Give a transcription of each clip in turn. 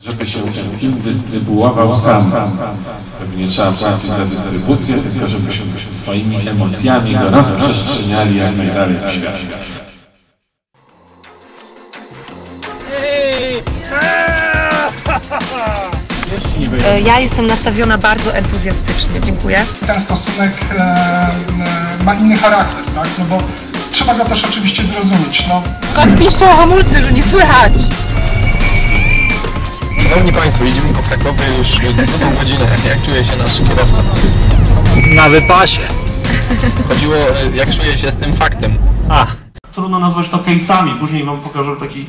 żeby się ten film dystrybuował sam. Pewnie trzeba płacić za dystrybucję, tylko żebyśmy swoimi emocjami go rozprzestrzeniali jak najdalej w świecie. Ja jestem nastawiona bardzo entuzjastycznie. Dziękuję. ten stosunek e, e, ma inny charakter, tak? No bo trzeba go też oczywiście zrozumieć. No, Tak piszczą hamulce, że nie słychać. Szanowni Państwo, jedziemy do Krakowy już drugą godzinę. Jak czuje się nasz kierowca? Na wypasie. Chodziło, e, jak czuje się z tym faktem. A, Trudno nazwać to case'ami, później wam pokażę taki,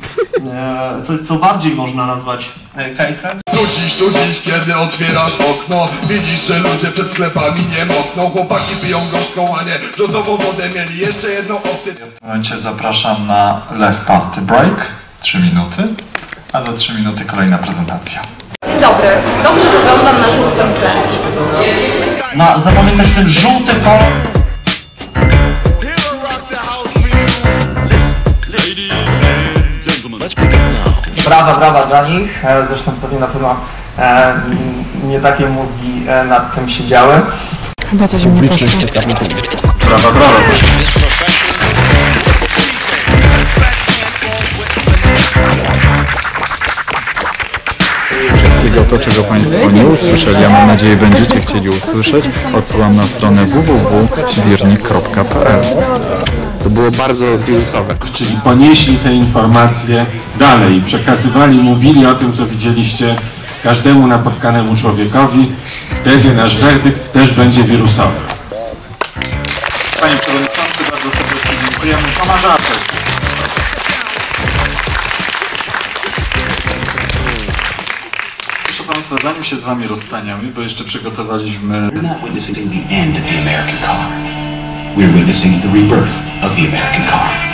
e, co, co bardziej można nazwać e, case'em. Tu dziś, tu dziś, kiedy otwierasz okno Widzisz, że ludzie przed sklepami nie mokną Chłopaki piją gorzką, a nie brzozową wodę Mieli jeszcze jedną opcję W tym momencie zapraszam na Left Party Break, 3 minuty, a za 3 minuty kolejna prezentacja. Dzień dobry, dobrze wyglądam na żółtym tle. Na zapamiętać ten żółty kolor. Brawa, brawa dla nich. E, Zresztą pewnie na pewno e, nie takie mózgi e, nad tym siedziały. Chyba coś mi poszło. Brawa, brawa. Wszystkiego to, czego Państwo nie usłyszeli, a mam nadzieję będziecie chcieli usłyszeć, odsyłam na stronę www.wirnik.pl To było bardzo wirusowe. Czyli ponieśli te informacje dalej, przekazywali, mówili o tym, co widzieliście każdemu napotkanemu człowiekowi. Wtedy nasz werdykt też będzie wirusowy. Panie Przewodniczący, bardzo serdecznie dziękujemy. Tomasz Arczek. Państwa, zanim się z Wami rozstaniamy, bo jeszcze przygotowaliśmy We're not witnessing the end of the American car. We're witnessing the rebirth of the American car.